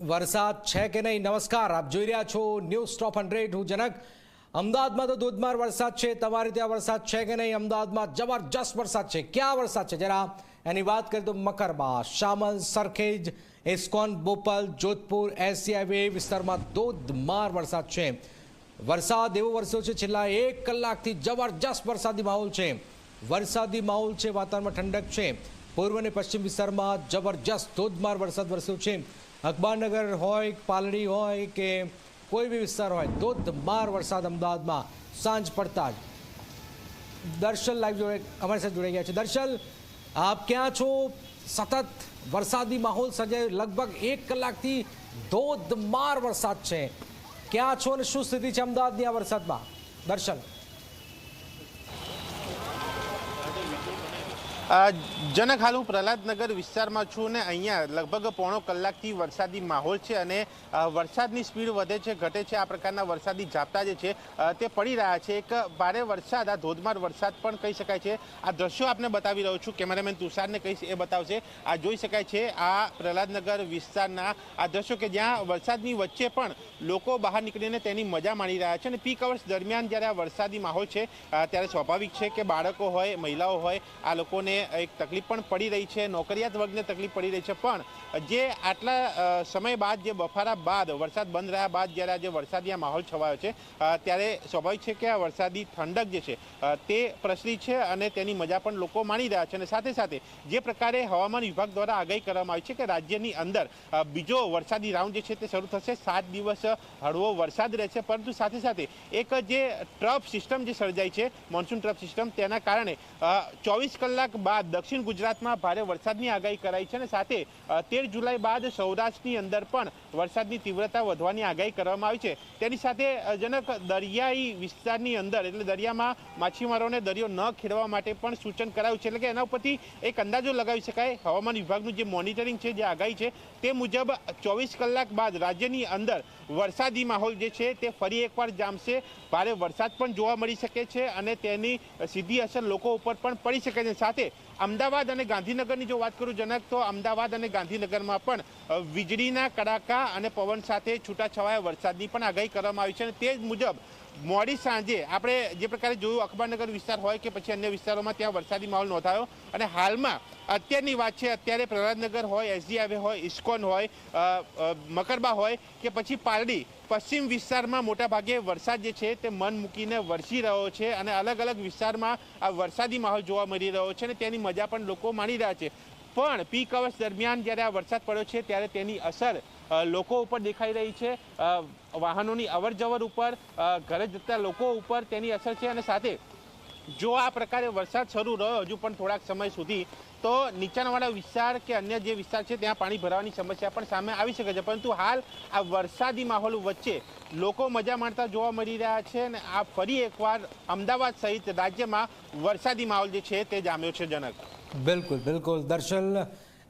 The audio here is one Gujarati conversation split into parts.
વરસાદ છે કે નહીં? નમસ્કાર. આપ જોઈ રહ્યા છો ન્યૂઝ ટોપ હંડ્રેડ. હું જનક. અમદાવાદમાં તો ધોધમાર વરસાદ છે. તમારે ત્યાં વરસાદ છે કે નહીં? અમદાવાદમાં જબરજસ્ત વરસાદ છે. ક્યાં વરસાદ છે? જરા એની વાત કરીએ તો મકરબા શામલ, સરખેજ, ઇસ્કોન, બોપલ, જોધપુર, એસી હાઈવે વિસ્તારમાં ધોધમાર વરસાદ છે. વરસાદ એવો વરસ્યો છે, છેલ્લા એક કલાકથી જબરજસ્ત વરસાદી માહોલ છે. વરસાદી માહોલ છે. વાતાવરણમાં ઠંડક છે. પૂર્વ અને પશ્ચિમ વિસ્તારમાં જબરજસ્ત ધોધમાર વરસાદ વરસ્યો છે. અખબારનગર હોય, પાલડી હોય કે કોઈ બી વિસ્તાર હોય, ધોધમાર વરસાદ અમદાવાદમાં સાંજ પડતા જ. દર્શન લાઈવ જોડે અમારી સાથે જોડાઈ ગયા છે. દર્શન આપ ક્યાં છો? સતત વરસાદી માહોલ સર્જાય લગભગ એક કલાકથી ધોધમાર વરસાદ છે. ક્યાં છો અને શું સ્થિતિ છે અમદાવાદની આ વરસાદમાં? દર્શન જનક હાલ હું પ્રહલાદનગર વિસ્તારમાં છું ને અહીંયા લગભગ પોણો કલાકથી વરસાદી માહોલ છે અને વરસાદની સ્પીડ વધે છે, ઘટે છે, આ પ્રકારના વરસાદી ઝાપટા જે છે તે પડી રહ્યા છે. એક ભારે વરસાદ, આ ધોધમાર વરસાદ પણ કહી શકાય છે. આ દ્રશ્યો આપને બતાવી રહ્યો છું. કેમેરામેન તુષારને કહીશ એ બતાવશે. આ જોઈ શકાય છે, આ પ્રહલાદનગર વિસ્તારના આ દ્રશ્યો કે જ્યાં વરસાદની વચ્ચે પણ લોકો બહાર નીકળીને તેની મજા માણી રહ્યા છે અને પીક અવર્સ દરમિયાન જ્યારે આ વરસાદી માહોલ છે ત્યારે સ્વાભાવિક છે કે બાળકો હોય, મહિલાઓ હોય, આ લોકોને એક તકલીફ પણ પડી રહી છે, નોકરિયાત વર્ગને તકલીફ પડી રહી છે, પણ જે આટલા સમય બાદ, જે બફારા બાદ, વરસાદ બંધ રહ્યા બાદ જ્યારે આજે વરસાદી આ માહોલ છવાયો છે ત્યારે સ્વાભાવિક છે કે આ વરસાદી ઠંડક જે છે તે પ્રસરી છે અને તેની મજા પણ લોકો માણી રહ્યા છે અને સાથે સાથે જે પ્રકારે હવામાન વિભાગ દ્વારા આગાહી કરવામાં આવી છે કે રાજ્યની અંદર બીજો વરસાદી રાઉન્ડ જે છે તે શરૂ થશે, સાત દિવસ હળવો વરસાદ રહેશે, પરંતુ સાથે સાથે એક જે ટ્રફ સિસ્ટમ જે સર્જાઈ છે, મોન્સૂન ટ્રફ સિસ્ટમ, તેના કારણે ચોવીસ કલાક બાદ દક્ષિણ ગુજરાતમાં ભારે વરસાદની આગાહી કરાઈ છે અને સાથે તેર જુલાઈ બાદ સૌરાષ્ટ્રની અંદર પણ વરસાદની તીવ્રતા વધવાની આગાહી કરવામાં આવી છે. તેની સાથે જનક દરિયાઈ વિસ્તારની અંદર, એટલે દરિયામાં માછીમારોને દરિયો ન ખેડવા માટે પણ સૂચન કરાયું છે. એટલે કે એના ઉપરથી એક અંદાજો લગાવી શકાય. હવામાન વિભાગનું જે મોનિટરિંગ છે, જે આગાહી છે, તે મુજબ ચોવીસ કલાક બાદ રાજ્યની અંદર વરસાદી માહોલ જે છે, તે ફરી એકવાર જામશે. ભારે વરસાદ પણ જોવા મળી શકે છે અને તેની સીધી અસર લોકો ઉપર પણ પડી શકે છે. સાથે અમદાવાદ અને ગાંધીનગરની જો વાત કરું જનક, તો અમદાવાદ અને ગાંધીનગરમાં પણ વીજળીના કડાકા અને પવન સાથે છૂટાછવાયા વરસાદની પણ આગાહી કરવામાં આવી છે અને તે જ મુજબ મોડી સાંજે આપણે જે પ્રકારે જોયું, અખબારનગર વિસ્તાર હોય કે પછી અન્ય વિસ્તારોમાં ત્યાં વરસાદી માહોલ નોંધાયો. અને હાલમાં અત્યારની વાત છે, અત્યારે પ્રહલાદનગર હોય એસજી હાઈવે હોય, ઇસ્કોન હોય મકરબા હોય કે પછી પારડી, પશ્ચિમ વિસ્તારમાં મોટાભાગે વરસાદ જે છે તે મન મૂકીને વરસી રહ્યો છે અને અલગ અલગ વિસ્તારમાં આ વરસાદી માહોલ જોવા મળી રહ્યો છે અને તેની મજા પણ લોકો માણી રહ્યા છે. પણ પીક અવર્સ દરમિયાન જ્યારે આ વરસાદ પડ્યો છે, ત્યારે તેની અસર લોકો ઉપર દેખાઈ રહી છે. વાહનોની અવર જવર ઉપર ઘરે જતા લોકો ઉપર તેની અસર છે અને સાથે જો આ પ્રકારે વરસાદ શરૂ રહ્યો હજુ પણ થોડાક સમય સુધી, તો નીચાણવાળા વિસ્તાર કે અન્ય જે વિસ્તાર છે ત્યાં પાણી ભરાવાની સમસ્યા પણ સામે આવી શકે છે. પરંતુ હાલ આ વરસાદી માહોલ વચ્ચે લોકો મજા માણતા જોવા મળી રહ્યા છે અને આ ફરી એકવાર અમદાવાદ સહિત રાજ્યમાં વરસાદી માહોલ જે છે તે જામ્યો છે જનક. બિલકુલ બિલકુલ. દર્શન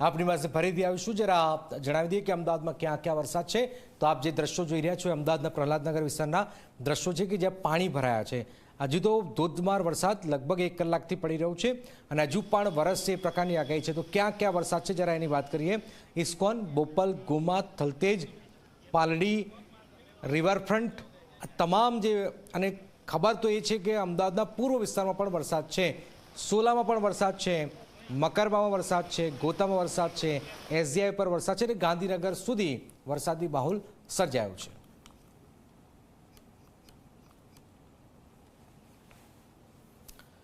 આપની પાસે ફરીથી આવીશું. જરા જણાવી દઈએ કે અમદાવાદમાં ક્યાં ક્યાં વરસાદ છે. તો આપ જે દ્રશ્યો જોઈ રહ્યા છો અમદાવાદના પ્રહલાદનગર વિસ્તારના દ્રશ્યો છે કે જ્યાં પાણી ભરાયા છે. હજુ તો ધોધમાર વરસાદ લગભગ એક કલાકથી પડી રહ્યો છે અને હજુ પણ વરસશે એ પ્રકારની આગાહી છે. તો ક્યાં ક્યાં વરસાદ છે જરા એની વાત કરીએ. ઇસ્કોન, બોપલ, ગોમા, થલતેજ, પાલડી, રિવરફ્રન્ટ તમામ જે અને ખબર તો એ છે કે અમદાવાદના પૂર્વ વિસ્તારમાં પણ વરસાદ છે. સોલામાં પણ વરસાદ છે. મકરબામાં વરસાદ છે, ગોતામાં વરસાદ છે એસજીઆઈ પર વરસાદ છે અને ગાંધીનગર સુધી વરસાદી માહોલ સર્જાયો છે.